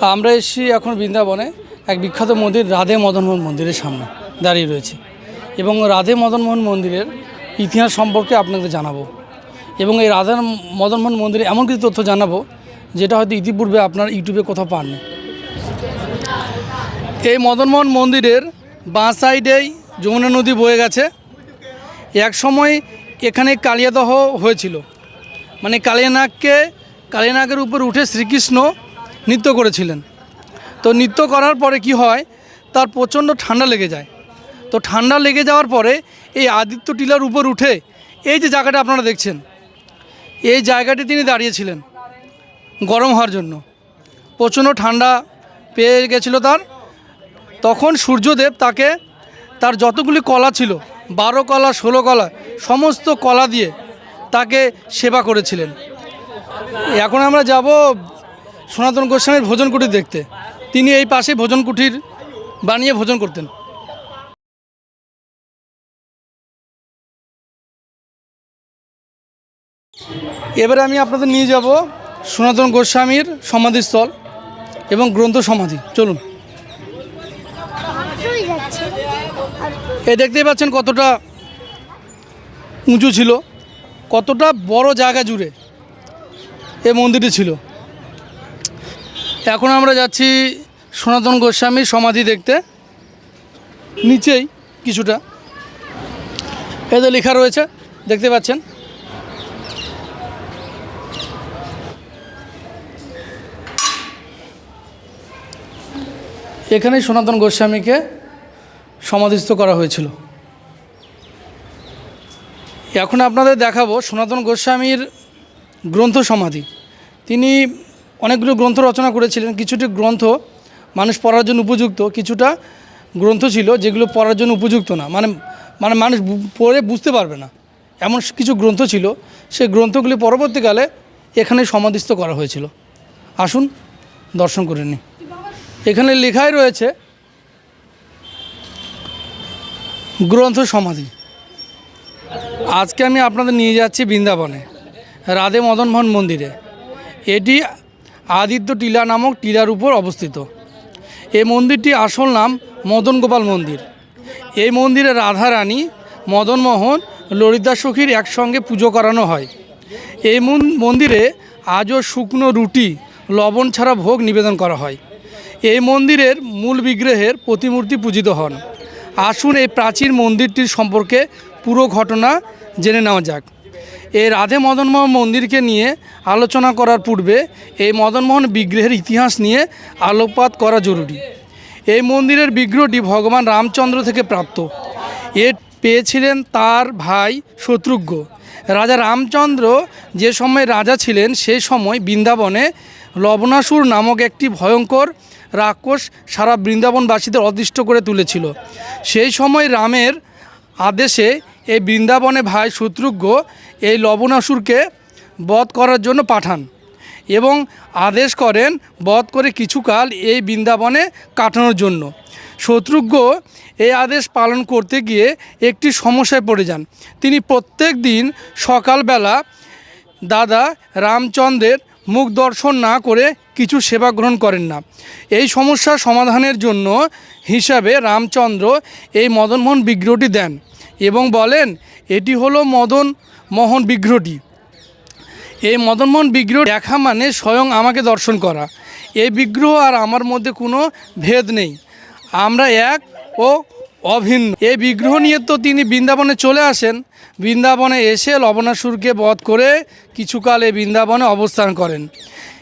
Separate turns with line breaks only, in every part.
আমরা এসেছি এখন বৃন্দাবনে এক বিখ্যাত মন্দির, রাধে মদনমোহন মন্দিরের সামনে দাঁড়িয়ে রয়েছে। এবং রাধে মদনমোহন মন্দিরের ইতিহাস সম্পর্কে আপনাদের জানাব। এবং এই রাধা মদনমোহন মন্দিরে এমন কিছু তথ্য জানাব, যেটা হয়তো ইতিপূর্বে আপনার ইউটিউবে কোথাও পাননি। এই মদনমোহন মন্দিরের বাঁ সাইডেই যমুনা নদী বয়ে গেছে। এক সময় এখানে কালিয়াদহ হয়েছিল। মানে কালিয়ানাগকে, কালিয়ানাগের উপর উঠে শ্রীকৃষ্ণ নৃত্য করেছিলেন। তো নৃত্য করার পরে কি হয়, তার প্রচণ্ড ঠান্ডা লেগে যায়। তো ঠান্ডা লেগে যাওয়ার পরে এই আদিত্য টিলার উপর উঠে এই যে জায়গাটা আপনারা দেখছেন, এই জায়গাটি তিনি দাঁড়িয়েছিলেন গরম হওয়ার জন্য। প্রচণ্ড ঠান্ডা পেয়ে গেছিল তার। তখন সূর্যদেব তাকে তার যতগুলি কলা ছিল, বারো কলা, ষোলো কলা, সমস্ত কলা দিয়ে তাকে সেবা করেছিলেন। এখন আমরা যাব সনাতন গোস্বামীর ভোজন কুটির দেখতে। তিনি এই পাশে ভোজন কুটির বানিয়ে ভোজন করতেন। এবারে আমি আপনাদের নিয়ে যাব সনাতন গোস্বামীর সমাধিস্থল এবং গ্রন্থ সমাধি। চলুন। এই দেখতেই পাচ্ছেন কতটা উঁচু ছিল, কতটা বড় জায়গা জুড়ে এই মন্দিরটি ছিল। এখন আমরা যাচ্ছি সনাতন গোস্বামীর সমাধি দেখতে। নিচেই কিছুটা। এতে লেখা রয়েছে, দেখতে পাচ্ছেন? এখানেই সনাতন গোস্বামীকে সমাধিস্থ করা হয়েছিল। এখন আপনাদের দেখাবো সনাতন গোস্বামীর গ্রন্থ সমাধি। তিনি অনেকগুলো গ্রন্থ রচনা করেছিলেন। কিছুটি গ্রন্থ মানুষ পড়ার জন্য উপযুক্ত, কিছুটা গ্রন্থ ছিল যেগুলো পড়ার জন্য উপযুক্ত না। মানে মানে মানুষ পড়ে বুঝতে পারবে না। এমন কিছু গ্রন্থ ছিল। সেই গ্রন্থগুলি পরবর্তীকালে এখানে সমাধিস্থ করা হয়েছিল। আসুন, দর্শন করে নিই। এখানে লেখাই রয়েছে, গ্রন্থ সমাধি। আজকে আমি আপনাদের নিয়ে যাচ্ছি বৃন্দাবনে, রাধে মদনমোহন মন্দিরে। এটি আদিত্য টিলা নামক টিলার উপর অবস্থিত। এই মন্দিরটি আসল নাম মদন গোপাল মন্দির। এই মন্দিরে রাধারানী মদনমোহন ললিতা সখীর একসঙ্গে পুজো করানো হয়। এই মন- মন্দিরে আজও শুকনো রুটি, লবণ ছাড়া ভোগ নিবেদন করা হয়। এই মন্দিরের মূল বিগ্রহের প্রতিমূর্তি পূজিত হন। আসুন এই প্রাচীন মন্দিরটির সম্পর্কে পুরো ঘটনা জেনে নেওয়া যাক। এই রাধে মদনমোহন মন্দিরকে নিয়ে আলোচনা করার পূর্বে এই মদনমোহন বিগ্রহের ইতিহাস নিয়ে আলোকপাত করা জরুরি। এই মন্দিরের বিগ্রহটি ভগবান রামচন্দ্র থেকে প্রাপ্ত। এর পেয়েছিলেন তার ভাই শত্রুঘ্ন। রাজা রামচন্দ্র যে সময় রাজা ছিলেন সেই সময় বৃন্দাবনে লবণাসুর নামক একটি ভয়ঙ্কর রাক্ষস সারা বৃন্দাবনবাসীদের অদৃষ্ট করে তুলেছিল। সেই সময় রামের আদেশে এই বৃন্দাবনে ভাই শত্রুঘ্ন এই লবণাসুরকে বধ করার জন্য পাঠান এবং আদেশ করেন বধ করে কিছুকাল এই বৃন্দাবনে কাটানোর জন্য। শত্রুঘ্ন এই আদেশ পালন করতে গিয়ে একটি সমস্যায় পড়ে যান। তিনি প্রত্যেক দিন সকালবেলা দাদা রামচন্দ্রের মুখ দর্শন না করে কিছু সেবা গ্রহণ করেন না। এই সমস্যার সমাধানের জন্য হিসাবে রামচন্দ্র এই মদনমোহন বিগ্রহটি দেন। এবং বলেন, এটি হলো মদন মোহন বিগ্রহটি। এই মদনমোহন বিগ্রহ দেখা মানে স্বয়ং আমাকে দর্শন করা। এই বিগ্রহ আর আমার মধ্যে কোনো ভেদ নেই। আমরা এক ও অভিন্ন। এই বিগ্রহ নিয়ে তো তিনি বৃন্দাবনে চলে আসেন। বৃন্দাবনে এসে লবণাসুরকে বধ করে কিছুকাল এই বৃন্দাবনে অবস্থান করেন।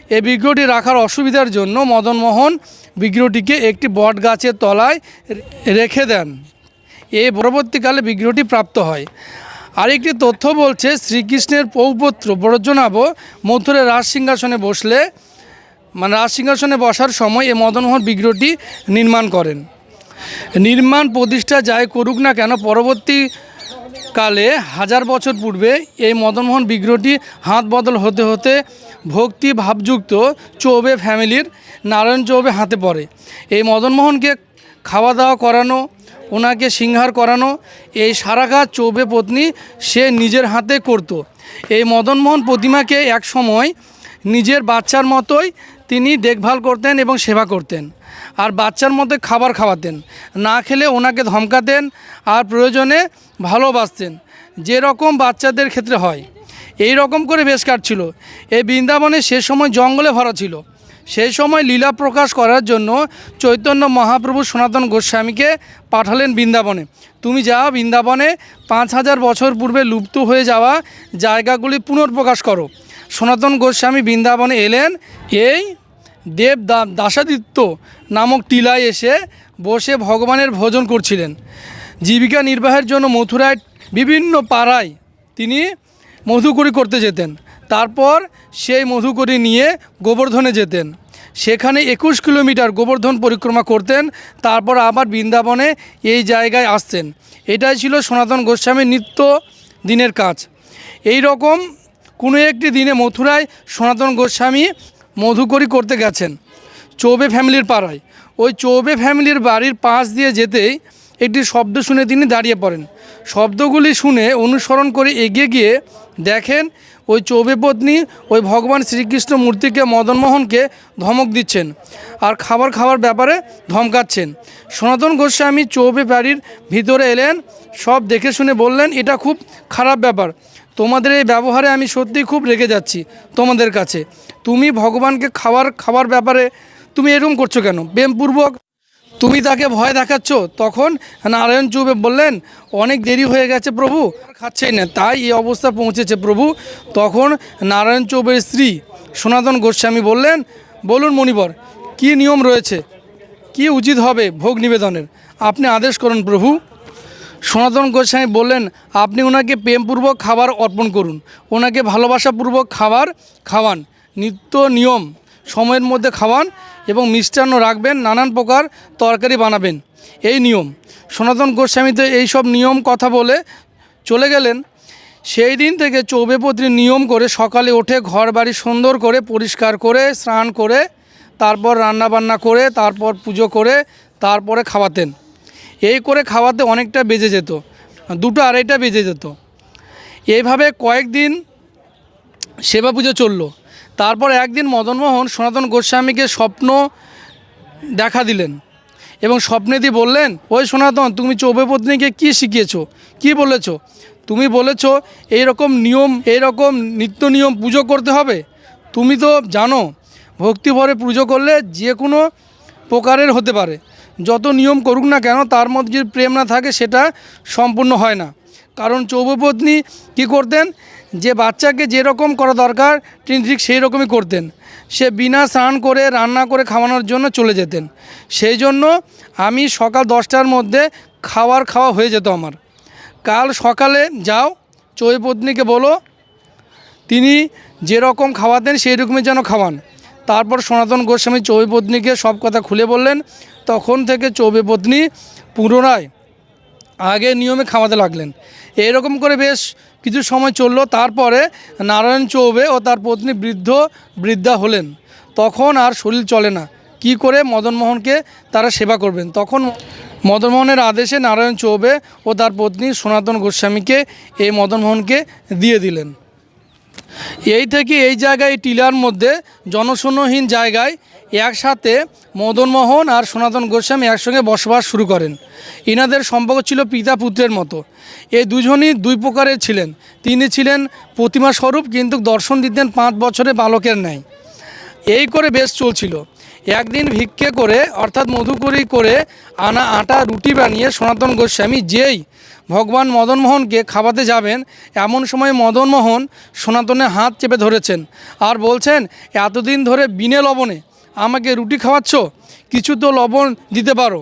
এই বিগ্রহটি রাখার অসুবিধার জন্য মদনমোহন বিগ্রহটিকে একটি বট গাছের তলায় রেখে দেন। এই পরবর্তীকালে বিগ্রহটি প্রাপ্ত হয়। আরেকটি তথ্য বলছে, শ্রীকৃষ্ণের পৌপুত্র ব্রজনাভ মথুরে রাজ সিংহাসনে বসলে মানে রাজ সিংহাসনে বসার সময় এই মদনমোহন বিগ্রহটি নির্মাণ করেন। নির্মাণ প্রতিষ্ঠা যাই করুক না কেন পরবর্তী কালে হাজার বছর পূর্বে এই মদনমোহন বিগ্রহটি হাত বদল হতে হতে ভক্তি ভাবযুক্ত চৌবে ফ্যামিলির নারায়ণ চৌবে হাতে পড়ে। এই মদনমোহনকে খাওয়া দাওয়া করানো ওনাকে সিংহার করানো, এই সারা কাজ চৌবে পত্নী সে নিজের হাতে করত। এই মদনমোহন প্রতিমাকে এক সময় নিজের বাচ্চার মতোই তিনি দেখভাল করতেন এবং সেবা করতেন আর বাচ্চার মধ্যে খাবার খাওয়াতেন। না খেলে ওনাকে ধমকাতেন আর প্রয়োজনে ভালোবাসতেন যেরকম বাচ্চাদের ক্ষেত্রে হয়। এই রকম করে বেশ কাটছিল। এই বৃন্দাবনে সে সময় জঙ্গলে ভরা ছিল। সেই সময় লীলা প্রকাশ করার জন্য চৈতন্য মহাপ্রভু সনাতন গোস্বামীকে পাঠালেন বৃন্দাবনে। তুমি যাও বৃন্দাবনে পাঁচ হাজার বছর পূর্বে লুপ্ত হয়ে যাওয়া জায়গাগুলি পুনর্প্রকাশ করো। সনাতন গোস্বামী বৃন্দাবনে এলেন। এই দেব দাসাদিত্য নামক টিলায় এসে বসে ভগবানের ভোজন করছিলেন। জীবিকা নির্বাহের জন্য মথুরায় বিভিন্ন পাড়ায় তিনি মধুকুরি করতে যেতেন। তারপর সেই মধুকরি নিয়ে গোবর্ধনে যেতেন। সেখানে একুশ কিলোমিটার গোবর্ধন পরিক্রমা করতেন, তারপর আবার বৃন্দাবনে এই জায়গায় আসতেন। এটাই ছিল সনাতন গোস্বামীর নিত্য দিনের কাজ। এই রকম কোনো একটি দিনে মথুরায় সনাতন গোস্বামী মধুকরি করতে গেছেন চৌবে ফ্যামিলির পাড়ায়। ওই চৌবে ফ্যামিলির বাড়ির পাশ দিয়ে যেতেই একটি শব্দ শুনে তিনি দাঁড়িয়ে পড়েন। শব্দগুলি শুনে অনুসরণ করে এগিয়ে গিয়ে দেখেন ওই চৌবে পত্নী, ওই ভগবান শ্রীকৃষ্ণ মূর্তিকে মদনমোহনকে ধমক দিচ্ছেন আর খাবার খাওয়ার ব্যাপারে ধমকাচ্ছেন। সনাতন গোস্বামী চৌবে বাড়ির ভিতরে এলেন, সব দেখে শুনে বললেন, এটা খুব খারাপ ব্যাপার। তোমাদের এই ব্যবহারে আমি সত্যিই খুব রেগে যাচ্ছি তোমাদের কাছে। তুমি ভগবানকে খাবার খাবার ব্যাপারে তুমি এরকম করছ কেন? প্রেমপূর্বক তুমি তাকে ভয় দেখাচ্ছ? তখন নারায়ণ চৌবে বললেন, অনেক দেরি হয়ে গেছে প্রভু খাচ্ছেই না। তাই এই অবস্থা পৌঁছেছে প্রভু। তখন নারায়ণ চৌবের স্ত্রী সনাতন গোস্বামী বললেন, বলুন মণিবর, কী নিয়ম রয়েছে? কি উচিত হবে ভোগ নিবেদনের? আপনি আদেশ করুন প্রভু। সনাতন গোস্বামী বললেন, আপনি ওনাকে প্রেমপূর্বক খাবার অর্পণ করুন। ওনাকে ভালোবাসাপূর্বক খাবার খাওয়ান। নিত্য নিয়ম, সময়ের মধ্যে খাওয়ান। এবং মিষ্টান্ন রাখবেন, নানান প্রকার তরকারি বানাবেন। এই নিয়ম। সনাতন গোস্বামী তো এইসব নিয়ম কথা বলে চলে গেলেন। সেই দিন থেকে চৌবেপত্রী নিয়ম করে সকালে উঠে ঘর বাড়ি সুন্দর করে পরিষ্কার করে, স্নান করে, তারপর রান্না বান্না করে, তারপর পুজো করে, তারপরে খাওয়াতেন। এই করে খাওয়াতে অনেকটা বেজে যেত। দুটো আড়াইটা বেজে যেত। এইভাবে কয়েকদিন সেবা পুজো চলল। তারপর একদিন মদনমোহন সনাতন গোস্বামীকে স্বপ্ন দেখা দিলেন এবং স্বপ্নে দিয়ে বললেন, ওই সনাতন, তুমি চৌবে পত্নীকে কী শিখিয়েছো? কি বলেছ? তুমি বলেছ এই রকম নিয়ম এই রকম নিত্য নিয়ম পুজো করতে হবে? তুমি তো জানো ভক্তিভরে পুজো করলে যে কোনো প্রকারের হতে পারে। যত নিয়ম করুক না কেন, তার মধ্যে যদি প্রেম না থাকে, সেটা সম্পূর্ণ হয় না। কারণ চৌবপত্নী কী করতেন? যে বাচ্চাকে যেরকম করা দরকার তিনি ঠিক সেই রকমই করতেন। সে বিনা স্নান করে, রান্না করে খাওয়ানোর জন্য চলে যেতেন। সেই জন্য আমি সকাল দশটার মধ্যে খাওয়ার খাওয়া হয়ে যেত আমার। কাল সকালে যাও, চৌপত্নীকে বলো, তিনি যেরকম খাওয়াতেন সেই রকমই যেন খাওয়ান। তারপর সনাতন গোস্বামী চৌপত্নীকে সব কথা খুলে বললেন। তখন থেকে চৌবেপত্নী পুনরায় আগে নিয়মে খাওয়াতে লাগলেন। এরকম করে বেশ কিছু সময় চলল। তারপরে নারায়ণ চৌবে ও তার পত্নী বৃদ্ধ, বৃদ্ধা হলেন। তখন আর শরীর চলে না। কি করে মদনমোহনকে তারা সেবা করবেন? তখন মদনমোহনের আদেশে নারায়ণ চৌবে ও তার পত্নী সনাতন গোস্বামীকে এই মদনমোহনকে দিয়ে দিলেন। এই থেকে এই জায়গায় টিলার মধ্যে জনশূন্যহীন জায়গায় একসাথে মদনমোহন আর সনাতন গোস্বামী একসঙ্গে বসবাস শুরু করেন। ইনাদের সম্পর্ক ছিল পিতা পুত্রের মতো। এই দুজনই দুই প্রকারের ছিলেন। তিনি ছিলেন প্রতিমা স্বরূপ, কিন্তু দর্শন দিতেন পাঁচ বছরে বালকের ন্যায়। এই করে বেশ চলছিল। একদিন ভিক্ষে করে, অর্থাৎ মধুকরি করে, আনা আটা, রুটি বানিয়ে সনাতন গোস্বামী যেই ভগবান মদনমোহনকে খাওয়াতে যাবেন, এমন সময় মদনমোহন সনাতনের হাত চেপে ধরেছেন আর বলছেন, এতদিন ধরে বিনে লবণে আমাকে রুটি খাওয়াচ্ছ? কিছু তো লবণ দিতে পারো।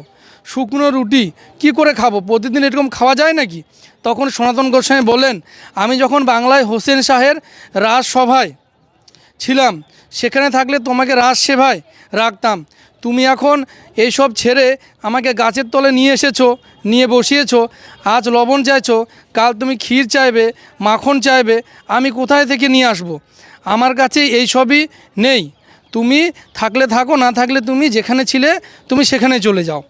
শুকনো রুটি কি করে খাব? প্রতিদিন এরকম খাওয়া যায় নাকি? তখন সনাতন গোস্বামী বলেন আমি যখন বাংলায় হোসেন শাহের রাজসভায় ছিলাম, সেখানে থাকলে তোমাকে রাজ সেবায় রাখতাম। তুমি এখন এইসব ছেড়ে আমাকে গাছের তলে নিয়ে এসেছ, নিয়ে বসিয়েছো, আজ লবণ চাইছো, কাল তুমি ক্ষীর চাইবে, মাখন চাইবে, আমি কোথায় থেকে নিয়ে আসব। আমার কাছে এই সবই নেই। তুমি থাকলে থাকো, না থাকলে তুমি যেখানে ছিলে, তুমি সেখানে চলে যাও।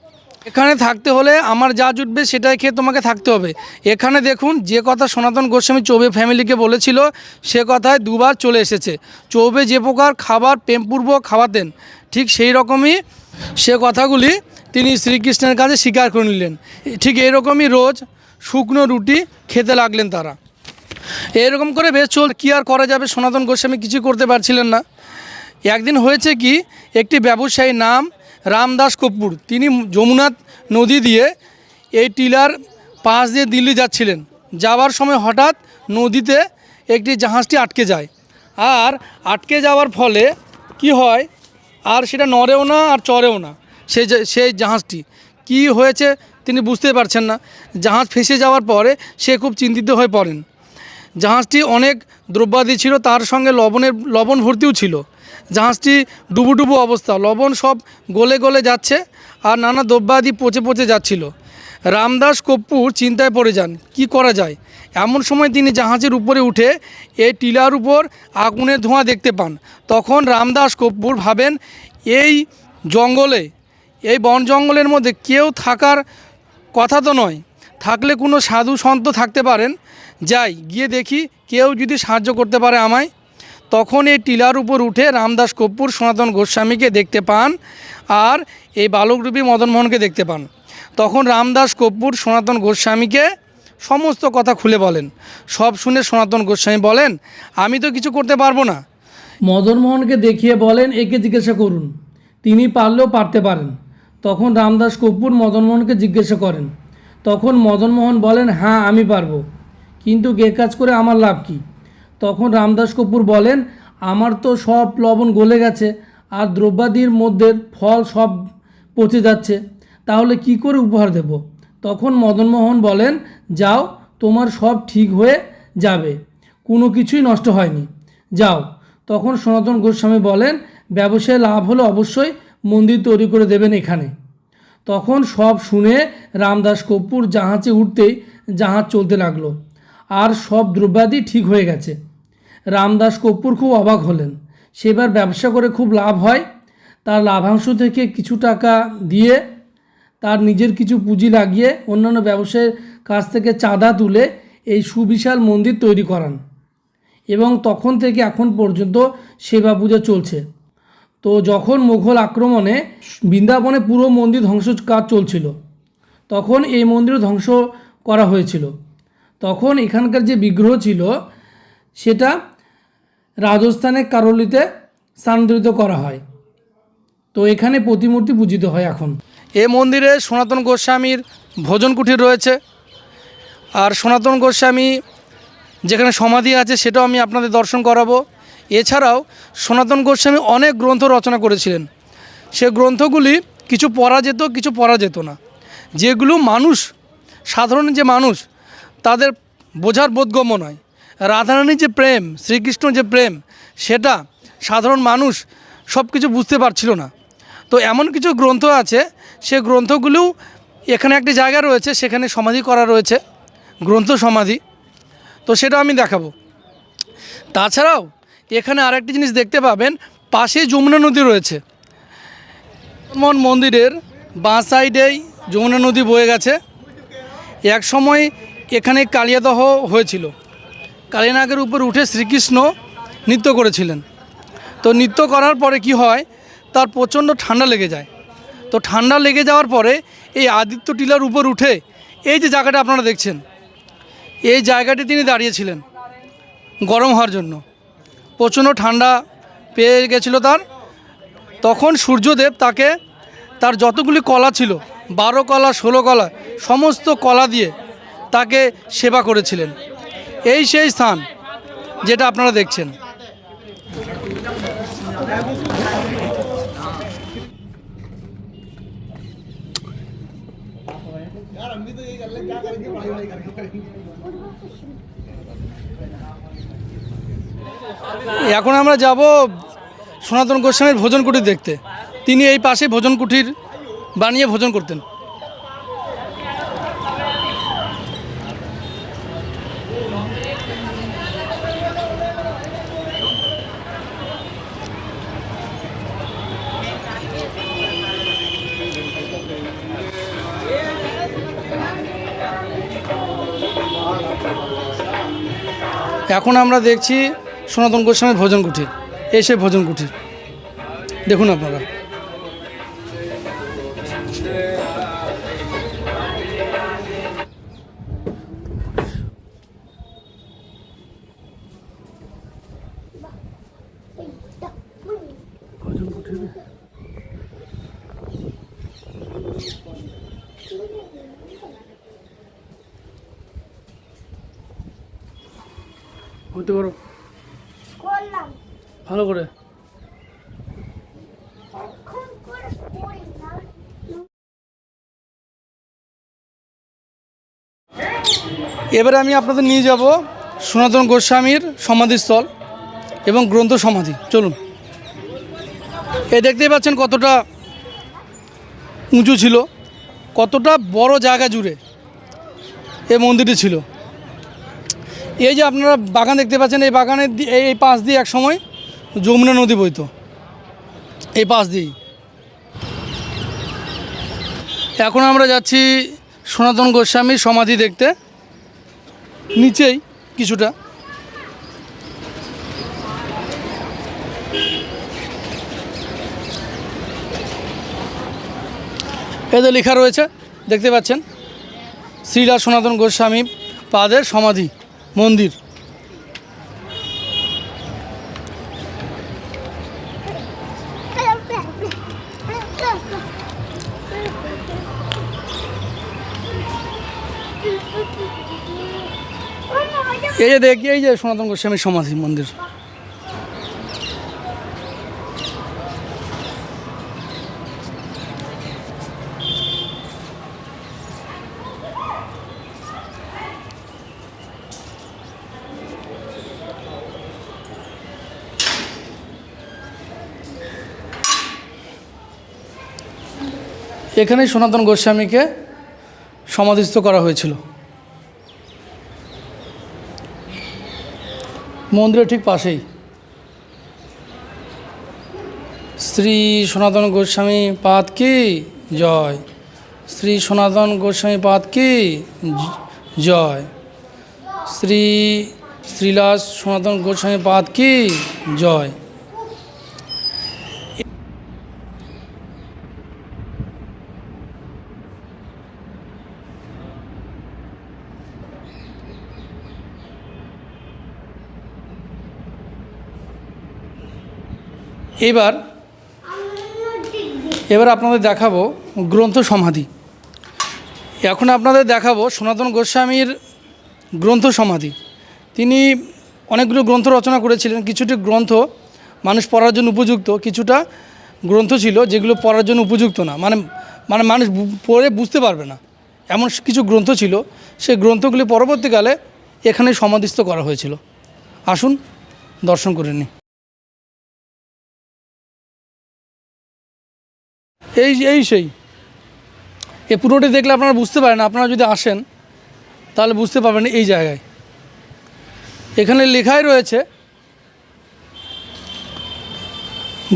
এখানে থাকতে হলে আমার যা জুটবে সেটাই খেয়ে তোমাকে থাকতে হবে। এখানে দেখুন, যে কথা সনাতন গোস্বামী চৌবে ফ্যামিলিকে বলেছিল, সে কথায় দুবার চলে এসেছে। চৌবে যে প্রকার খাবার প্রেমপূর্বক খাওয়াতেন, ঠিক সেই রকমই সে কথাগুলি তিনি শ্রীকৃষ্ণের কাছে স্বীকার করে নিলেন। ঠিক এরকমই রোজ শুকনো রুটি খেতে লাগলেন তারা। এরকম করে বেশ চল, কী আর করা যাবে? সনাতন গোস্বামী কিছু করতে পারছিলেন না। একদিন হয়েছে কি, একটি ব্যবসায়ী নাম রামদাস কপুর। তিনি যমুনা নদী দিয়ে এই টিলার পাশ দিয়ে দিল্লি যাচ্ছিলেন। যাওয়ার সময় হঠাৎ নদীতে একটি জাহাজটি আটকে যায়। আর আটকে যাওয়ার ফলে কি হয়, আর সেটা নড়েও না আর চড়েও না সেই সেই জাহাজটি। কি হয়েছে তিনি বুঝতে পারছেন না। জাহাজ ফেসে যাওয়ার পরে সে খুব চিন্তিত হয়ে পড়েন। জাহাজটি অনেক দ্রব্যাদি ছিল, তার সঙ্গে লবণের, লবণ ভর্তিও ছিল। জাহাজটি ডুবুডুবু অবস্থা। লবণ সব গলে গলে যাচ্ছে আর নানা দ্রব্যাদি পচে পচে যাচ্ছিল। রামদাস কপ্পুর চিন্তায় পড়ে যান, কি করা যায়? এমন সময় তিনি জাহাজের উপরে উঠে এই টিলার উপর আগুনের ধোঁয়া দেখতে পান। তখন রামদাস কপ্পুর ভাবেন, এই জঙ্গলে, এই বন জঙ্গলের মধ্যে কেউ থাকার কথা তো নয়। থাকলে কোনো সাধু সন্ত থাকতে পারেন। যাই, গিয়ে দেখি কেউ যদি সাহায্য করতে পারে আমায়। তখন এই টিলার উপর উঠে রামদাস কপ্পুর সনাতন গোস্বামীকে দেখতে পান আর এই বালকরূপী মদনমোহনকে দেখতে পান। তখন রামদাস কপ্পুর সনাতন গোস্বামীকে সমস্ত কথা খুলে বলেন। সব শুনে সনাতন গোস্বামী বলেন, আমি তো কিছু করতে পারব না।
মদনমোহনকে দেখিয়ে বলেন, একে জিজ্ঞাসা করুন। তিনি পারলেও পারতে পারেন। তখন রামদাস কপুর মদনমোহনকে জিজ্ঞাসা করেন। তখন মদনমোহন বলেন হ্যাঁ আমি পারব। কিন্তু গে কাজ করে আমার লাভ কি? তখন রামদাস কপুর বলেন, আমার তো সব লবণ গলে গেছে আর দ্রব্যাদির মধ্যে ফল সব পচে যাচ্ছে, তাহলে কি করে উপহার দেব? তখন মদনমোহন বলেন, যাও, তোমার সব ঠিক হয়ে যাবে, কোনো কিছুই নষ্ট হয়নি, যাও। তখন সনাতন গোস্বামী বলেন, ব্যবসায় লাভ হলে অবশ্যই মন্দির তৈরি করে দেবেন এখানে। তখন সব শুনে রামদাস কপুর জাহাজে উঠতেই জাহাজ চলতে লাগল। আর সব দ্রব্যাদি ঠিক হয়ে গেছে। রামদাস কপুর খুব অবাক হলেন। সেবার ব্যবসা করে খুব লাভ হয়। তার লাভাংশ থেকে কিছু টাকা দিয়ে তার নিজের কিছু পুঁজি লাগিয়ে অন্যান্য ব্যবসায়ের কাছ থেকে চাঁদা তুলে এই সুবিশাল মন্দির তৈরি করান এবং তখন থেকে এখন পর্যন্ত সেবা পূজা চলছে। তো যখন মুঘল আক্রমণে বৃন্দাবনে পুরো মন্দির ধ্বংস কাজ চলছিল, তখন এই মন্দির ধ্বংস করা হয়েছিল। তখন এখানকার যে বিগ্রহ ছিল, সেটা রাজস্থানের কারলিতে স্থানান্তরিত করা হয়। তো এখানে প্রতিমূর্তি পূজিত হয় এখন।
এ মন্দিরে সনাতন গোস্বামীর ভোজন কুঠির রয়েছে। আর সনাতন গোস্বামী যেখানে সমাধি আছে, সেটাও আমি আপনাদের দর্শন করাবো। এছাড়াও সনাতন গোস্বামী অনেক গ্রন্থ রচনা করেছিলেন। সে গ্রন্থগুলি কিছু পড়া যেত কিছু পড়া যেত না। যেগুলো মানুষ, সাধারণ যে মানুষ তাদের বোঝার বোধগম্য নয়। রাধারানীর যে প্রেম শ্রীকৃষ্ণ যে প্রেম, সেটা সাধারণ মানুষ সব কিছু বুঝতে পারছিল না। তো এমন কিছু গ্রন্থ আছে, সে গ্রন্থগুলোও এখানে একটি জায়গা রয়েছে, সেখানে সমাধি করা রয়েছে, গ্রন্থ সমাধি। তো সেটা আমি দেখাবো। তাছাড়াও এখানে আরেকটি জিনিস দেখতে পাবেন, পাশে যমুনা নদী রয়েছে। মন মন্দিরের বাঁ সাইডেই যমুনা নদী বয়ে গেছে। এক সময় এখানে কালিয়াদহ হয়েছিল। কালিয়ানাগের উপর উঠে শ্রীকৃষ্ণ নৃত্য করেছিলেন। তো নৃত্য করার পরে কি হয়, তার প্রচণ্ড ঠান্ডা লেগে যায়। তো ঠান্ডা লেগে যাওয়ার পরে এই আদিত্য টিলার উপর উঠে এই যে জায়গাটা আপনারা দেখছেন, এই জায়গাটি তিনি দাঁড়িয়েছিলেন গরম হওয়ার জন্য। প্রচণ্ড ঠান্ডা পেয়ে গেছিল তার। তখন সূর্যদেব তাকে তার যতগুলি কলা ছিল, বারো কলা, ষোলো কলা, সমস্ত কলা দিয়ে তাকে সেবা করেছিলেন। এই সেই স্থান যেটা আপনারা দেখছেন। এখন আমরা যাব সনাতন গোস্বামীর ভোজন কুটির দেখতে। তিনি এই পাশে ভোজন কুটির বানিয়ে ভোজন করতেন। এখন আমরা দেখছি সনাতন গোস্বামীর ভোজন কুঠির এসে ভোজন কুঠির। দেখুন আপনারা। হতে করো
করলাম।
ভালো করে। এবারে আমি আপনাদের নিয়ে যাব সনাতন গোস্বামীর সমাধিস্থল এবং গ্রন্থ সমাধি। চলুন। এ দেখতেই পাচ্ছেন কতটা উঁচু ছিল কতটা বড় জায়গা জুড়ে এই মন্দিরটি ছিল। এই যে আপনারা বাগান দেখতে পাচ্ছেন, এই বাগানের এই পাশ দিয়ে এক সময় যমুনা নদী বইতো। এই পাশ দিয়েই। এখন আমরা যাচ্ছি সনাতন গোস্বামীর সমাধি দেখতে। নিচেই কিছুটা। এতে লেখা রয়েছে, দেখতে পাচ্ছেন? শ্রীলা সনাতন গোস্বামী পাদের সমাধি। মন্দির। এই যে দেখি এই যে সনাতন গোস্বামীর সমাধি মন্দির। এখানেই সনাতন গোস্বামীকে সমাধিস্থ করা হয়েছিল। মন্দিরের ঠিক পাশেই। শ্রী সনাতন গোস্বামী পাদ কি জয়? শ্রী সনাতন গোস্বামী পাত কি জয়? শ্রী শ্রীলাস সনাতন গোস্বামী পাদ কি জয়? এবার এবার আপনাদের দেখাবো গ্রন্থ সমাধি। এখন আপনাদের দেখাবো সনাতন গোস্বামীর গ্রন্থ সমাধি। তিনি অনেকগুলো গ্রন্থ রচনা করেছিলেন, কিছুটি গ্রন্থ মানুষ পড়ার জন্য উপযুক্ত, কিছুটা গ্রন্থ ছিল যেগুলো পড়ার জন্য উপযুক্ত না। মানে মানে মানুষ পড়ে বুঝতে পারবে না। এমন কিছু গ্রন্থ ছিল, সেই গ্রন্থগুলি পরবর্তীকালে এখানে সমাধিস্থ করা হয়েছিল। আসুন, দর্শন করে নিই। এই এই সেই। এ পুরোটি দেখলে আপনারা বুঝতে পারেন, আপনারা যদি আসেন, তাহলে বুঝতে পারবেন এই জায়গায়। এখানে লেখাই রয়েছে,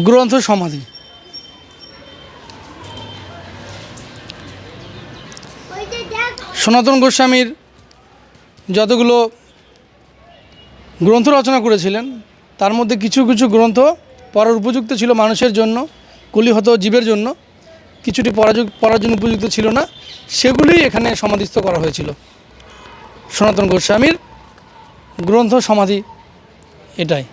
গ্রন্থ সমাধি। সনাতন গোস্বামীর যতগুলো গ্রন্থ রচনা করেছিলেন, তার মধ্যে কিছু কিছু গ্রন্থ পড়ার উপযুক্ত ছিল মানুষের জন্য, কলিহত জীবের জন্য। কিছুটি পড়ার জন্য উপযুক্ত ছিল না, সেগুলি এখানে সমাধিস্থ করা হয়েছিল। সনাতন গোস্বামীর গ্রন্থ সমাধি এটাই।